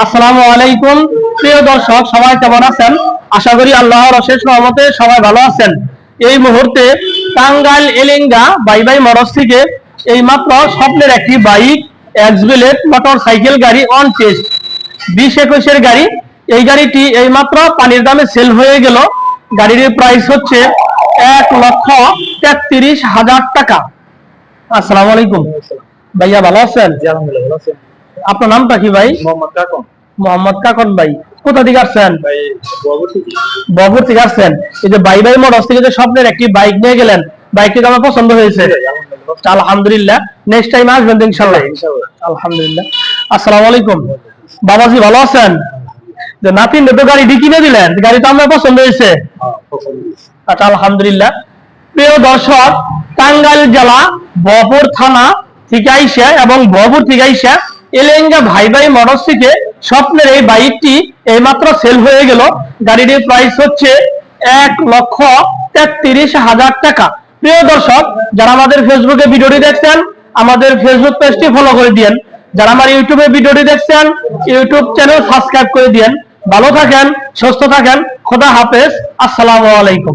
আসসালামু আলাইকুম। প্রিয় দর্শক, সবাই কেমন আছেন? আশা করি আল্লাহর অশেষ রহমতে সবাই ভালো আছেন। এই মুহূর্তে টাঙ্গাইল বাই বাই মরস থেকে এই মাত্র স্বপ্নের একটি বাইক মোটর সাইকেল গাড়ি অন টেস্ট বিশ একুশের গাড়ি। এই গাড়িটি এই মাত্র পানির দামে সেল হয়ে গেল। গাড়ির প্রাইস হচ্ছে এক লক্ষ তেত্রিশ হাজার টাকা। আসসালামু আলাইকুম। ভাইয়া, ভালো আছেন? ভালো আছেন আপনার নামটা কি ভাই? মোহাম্মদ কাকন। মোহাম্মদ কাকন ভাই। কোথা থেকে আসছেন? বগুড়া থেকে আসছেন। এই যে বাই বাই মোটরস থেকে যে স্বপ্নের একটি বাইক নিয়ে গেলেন বাইকটি আমার পছন্দ হয়েছে। আলহামদুলিল্লাহ। নেক্সট টাইম আসবেন ইনশাল্লাহ ইনশাআল্লাহ। আলহামদুলিল্লাহ। আসসালামু আলাইকুম। বাবাজি ভালো আছেন? যে নাতিন তো গাড়িটি কিনে দিলেন। গাড়ি তো আমার পছন্দ হয়েছে। হ্যাঁ পছন্দ হয়েছে। আচ্ছা আলহামদুলিল্লাহ। প্রিয় দর্শক টাঙ্গাইল জেলা বহপুর থানা থেকে আইসা এবং বহপুর থেকে আইসা এলেঙ্গা ভাই ভাই মোটরস থেকে স্বপ্নের এই বাইকটি এইমাত্র সেল হয়ে গেল। গাড়িটির প্রাইস হচ্ছে এক লক্ষ তেত্রিশ হাজার টাকা। প্রিয় দর্শক, যারা আমাদের ফেসবুকে ভিডিওটি দেখছেন, আমাদের ফেসবুক পেজটি ফলো করে দিয়েন। যারা আমার ইউটিউবে ভিডিওটি দেখছেন ইউটিউব চ্যানেল সাবস্ক্রাইব করে দিয়েন। ভালো থাকেন, সুস্থ থাকেন, খোদা হাফেজ। আসসালামু আলাইকুম।